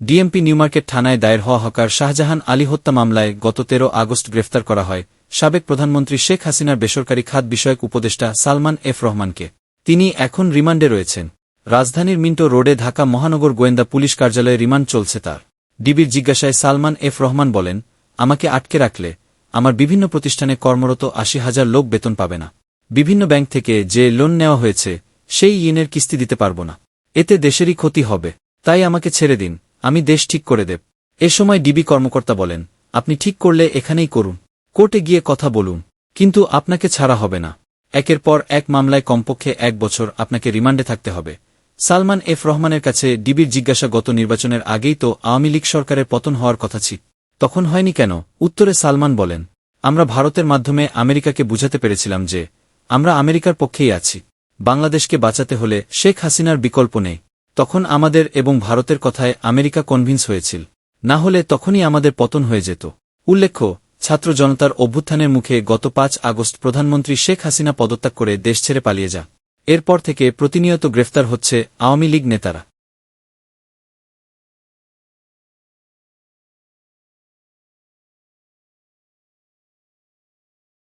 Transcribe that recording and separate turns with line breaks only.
DMP New Market থানায় দায়ের হওয়া হকার শাহজাহান আলী হত্যা মামলায় গত তেরো আগস্ট গ্রেফতার করা হয়, সাবেক প্রধানমন্ত্রী শেখ হাসিনার বেসরকারি খাত বিষয়ক উপদেষ্টা সালমান এফ রহমানকে। তিনি এখন রিমান্ডে রয়েছেন। রাজধানীর মিন্টো রোডে ঢাকা মহানগর গোয়েন্দা পুলিশ কার্যালয়ে রিমান্ড চলছে তার। ডিবির জিজ্ঞাসায় সালমান এফ রহমান বলেন, আমাকে আটকে রাখলে আমার বিভিন্ন প্রতিষ্ঠানে কর্মরত আশি হাজার লোক বেতন পাবে না। বিভিন্ন ব্যাংক থেকে যে লোন নেওয়া হয়েছে, সেই ইনের কিস্তি দিতে পারব না। এতে দেশেরই ক্ষতি হবে। তাই আমাকে ছেড়ে দিন। আমি দেশ ঠিক করে দেব। এ সময় ডিবি কর্মকর্তা বলেন, আপনি ঠিক করলে এখানেই করুন। কোর্টে গিয়ে কথা বলুন। কিন্তু আপনাকে ছাড়া হবে না। একের পর এক মামলায় কমপক্ষে এক বছর আপনাকে রিমান্ডে থাকতে হবে। সালমান এফ রহমানের কাছে ডিবির জিজ্ঞাসা গত নির্বাচনের আগেই তো আওয়ামী লীগ সরকারের পতন হওয়ার কথা ছিল তখন হয়নি কেন? উত্তরে সালমান বলেন, আমরা ভারতের মাধ্যমে আমেরিকাকে বুঝাতে পেরেছিলাম যে আমরা আমেরিকার পক্ষেই আছি। বাংলাদেশকে বাঁচাতে হলে শেখ হাসিনার বিকল্প নেই। তখন আমাদের এবং ভারতের কথায় আমেরিকা কনভিন্স হয়েছিল। না হলে তখনই আমাদের পতন হয়ে যেত। উল্লেখ্য, ছাত্র জনতার অভ্যুত্থানের মুখে গত পাঁচ আগস্ট প্রধানমন্ত্রী শেখ হাসিনা পদত্যাগ করে দেশ ছেড়ে পালিয়ে যা। এরপর থেকে প্রতিনিয়ত গ্রেফতার হচ্ছে আওয়ামী লীগ নেতারা।